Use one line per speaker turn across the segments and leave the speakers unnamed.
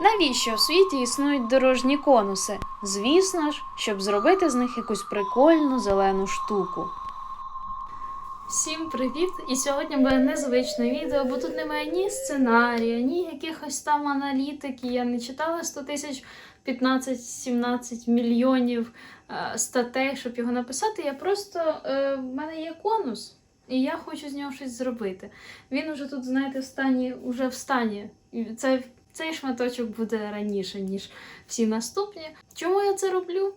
Навіщо в світі існують дорожні конуси? Звісно ж, щоб зробити з них якусь прикольну зелену штуку. Всім привіт! І сьогодні буде незвичне відео, бо тут немає ні сценарія, ні якихось там аналітики. Я не читала 100 тисяч 15-17 мільйонів е, статей, щоб його написати. Я просто е, в мене є конус, і я хочу з нього щось зробити. Він уже тут, знаєте, в стані, уже в стані. Це, цей шматочок буде раніше, ніж всі наступні. Чому я це роблю?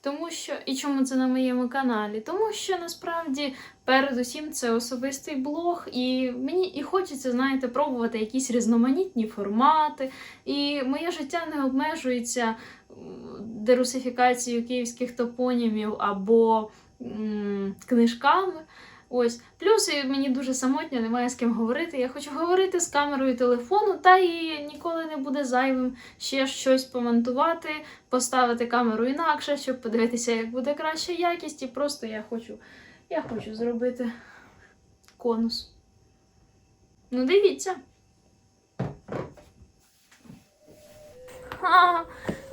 Тому що і чому це на моєму каналі? Тому що насправді передусім це особистий блог, і мені і хочеться, знаєте, пробувати якісь різноманітні формати. І моє життя не обмежується дерусифікацією київських топонімів або м, книжками. Ось плюс мені дуже самотньо, немає з ким говорити. Я хочу говорити з камерою телефону, та і ніколи не буде зайвим ще щось помонтувати, поставити камеру інакше, щоб подивитися, як буде краща якість. І просто я хочу, я хочу зробити конус. Ну, дивіться.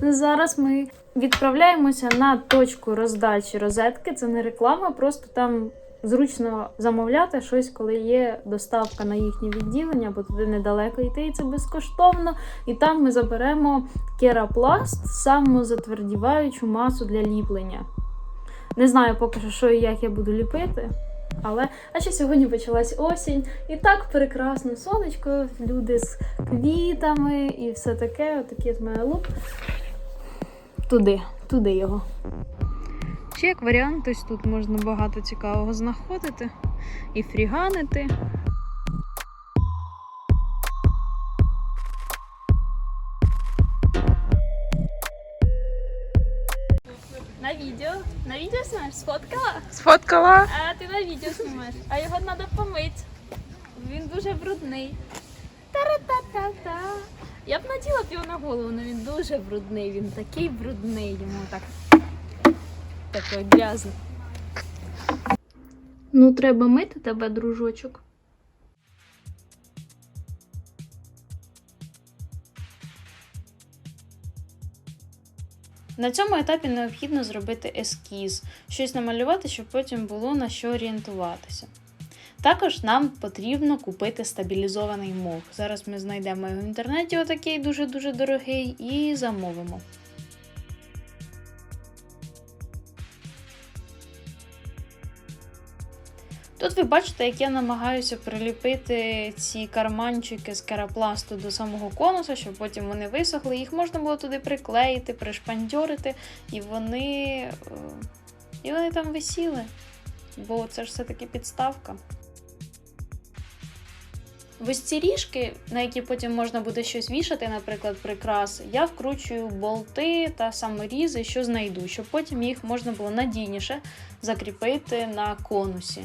Зараз ми відправляємося на точку роздачі розетки. Це не реклама, просто там зручно замовляти щось, коли є доставка на їхнє відділення, бо туди недалеко йти, і це безкоштовно. І там ми заберемо керапласт, самозатвердіваючу масу для ліплення. Не знаю поки що, що і як я буду ліпити. Але а ще сьогодні почалась осінь, і так прекрасно сонечко, люди з квітами і все таке. Отакий от моя лук. Туди, туди його. Ще як варіант, ось тут можна багато цікавого знаходити і фріганити. На відео. На відео знімаєш? Сфоткала?
Сфоткала.
А ти на відео знімаєш. А його треба помити. Він дуже брудний. Та-ра-та-та-та. Я б наділа б його на голову, але він дуже брудний. Він такий брудний, йому так. Такий грязний. Ну, треба мити тебе, дружочок. На цьому етапі необхідно зробити ескіз, щось намалювати, щоб потім було на що орієнтуватися. Також нам потрібно купити стабілізований мох. Зараз ми знайдемо його в інтернеті, отакий дуже-дуже дорогий, і замовимо. Тут ви бачите, як я намагаюся приліпити ці карманчики з керапласту до самого конуса, щоб потім вони висохли. Їх можна було туди приклеїти, пришпандьорити, і вони, е, і вони там висіли. Бо це ж все-таки підставка. Ось ці ріжки, на які потім можна буде щось вішати, наприклад, прикраси, я вкручую болти та саморізи, що знайду, щоб потім їх можна було надійніше закріпити на конусі.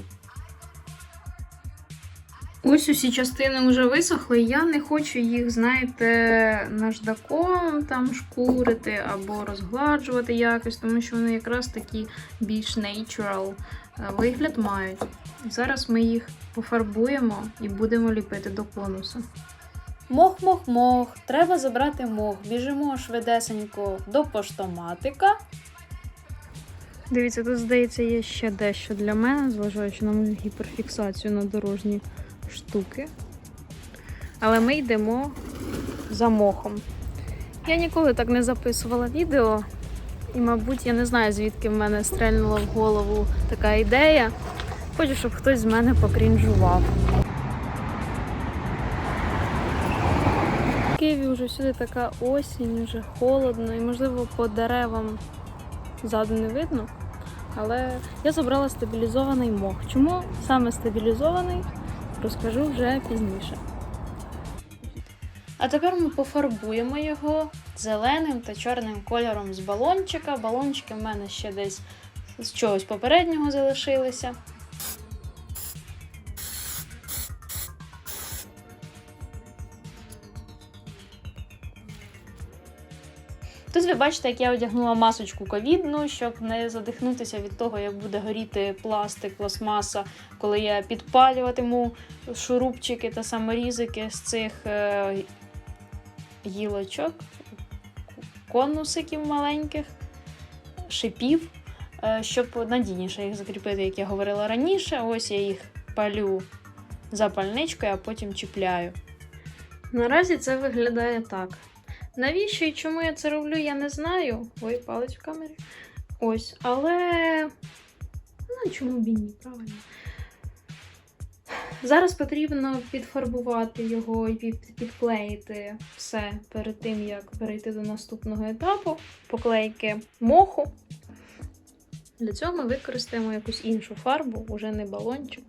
Ось усі частини вже висохли. Я не хочу їх, знаєте, наждаком там шкурити або розгладжувати якось, тому що вони якраз такі більш natural е, вигляд мають. Зараз ми їх пофарбуємо і будемо ліпити до конуса. Мох, мох, мох. Треба забрати мох. Біжимо швидесенько до поштоматика. Дивіться, тут, здається, є ще дещо для мене, зважаючи на мою гіперфіксацію на дорожні штуки. Але ми йдемо за мохом. Я ніколи так не записувала відео, і, мабуть, я не знаю, звідки в мене стрельнула в голову така ідея. Хочу, щоб хтось з мене покрінжував. В Києві вже всюди така осінь, вже холодно, і можливо по деревам ззаду не видно. Але я забрала стабілізований мох. Чому саме стабілізований? Розкажу вже пізніше. А тепер ми пофарбуємо його зеленим та чорним кольором з балончика. Балончики в мене ще десь з чогось попереднього залишилися. Тут ви бачите, як я одягнула масочку ковідну, щоб не задихнутися від того, як буде горіти пластик, пластмаса, коли я підпалюватиму шурупчики та саморізики з цих е, гілочок, конусиків маленьких, шипів, е, щоб надійніше їх закріпити, як я говорила раніше. Ось я їх палю запальничкою, а потім чіпляю. Наразі це виглядає так. Навіщо і чому я це роблю, я не знаю. Ой, палець в камері. Ось, але. Ну, чому б і ні, правильно. Зараз потрібно підфарбувати його і підклеїти все перед тим, як перейти до наступного етапу поклейки моху. Для цього ми використаємо якусь іншу фарбу, уже не балончик.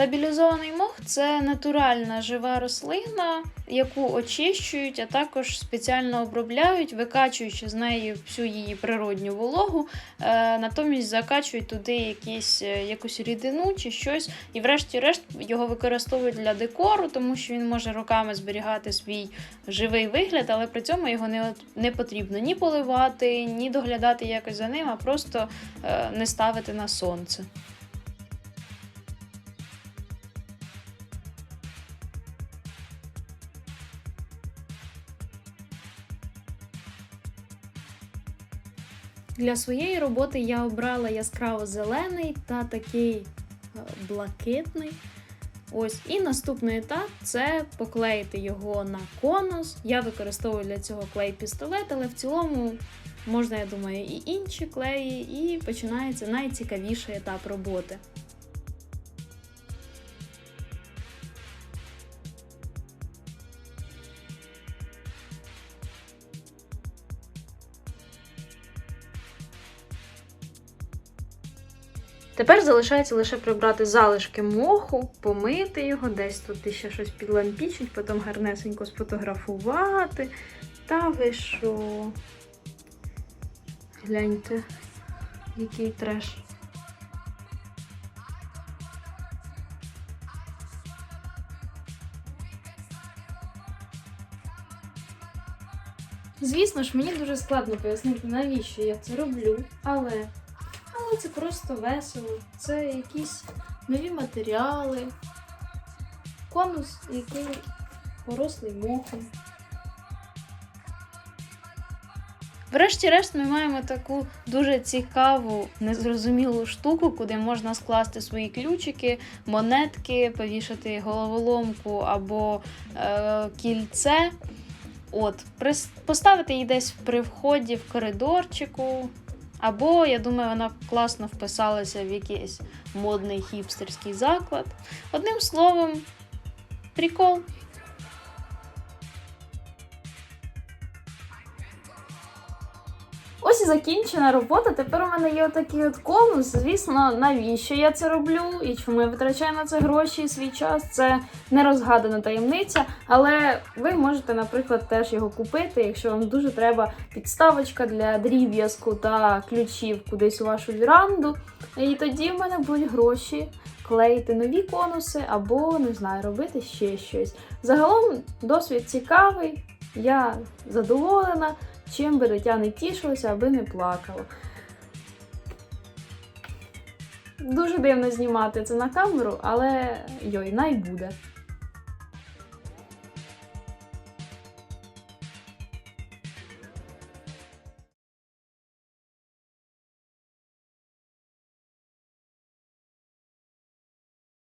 Стабілізований мох це натуральна жива рослина, яку очищують, а також спеціально обробляють, викачуючи з неї всю її природню вологу, е, натомість закачують туди якісь, е, якусь рідину чи щось, і врешті-решт його використовують для декору, тому що він може роками зберігати свій живий вигляд, але при цьому його не, не потрібно ні поливати, ні доглядати якось за ним, а просто е, не ставити на сонце. Для своєї роботи я обрала яскраво зелений та такий е, блакитний. Ось, і наступний етап це поклеїти його на конус. Я використовую для цього клей-пістолет, але в цілому можна, я думаю, і інші клеї, і починається найцікавіший етап роботи. Тепер залишається лише прибрати залишки моху, помити його, десь тут ще щось підлампічить, потім гарнесенько сфотографувати. Та ви що? Гляньте, який треш. Звісно ж, мені дуже складно пояснити, навіщо я це роблю, але але це просто весело. Це якісь нові матеріали, конус, який порослий мохом. Врешті-решт ми маємо таку дуже цікаву, незрозумілу штуку, куди можна скласти свої ключики, монетки, повішати головоломку або е, кільце. От, поставити її десь при вході в коридорчику, або, я думаю, вона класно вписалася в якийсь модний хіпстерський заклад. Одним словом, прикол. Ось закінчена робота. Тепер у мене є отакий от конус. Звісно, навіщо я це роблю і чому я витрачаю на це гроші і свій час. Це не розгадана таємниця, але ви можете, наприклад, теж його купити, якщо вам дуже треба підставочка для дріб'язку та ключів кудись у вашу віранду. І тоді в мене будуть гроші клеїти нові конуси або, не знаю, робити ще щось. Загалом досвід цікавий, я задоволена. Чим би дитя не тішилося, аби не плакало. Дуже дивно знімати це на камеру, але йой, най буде.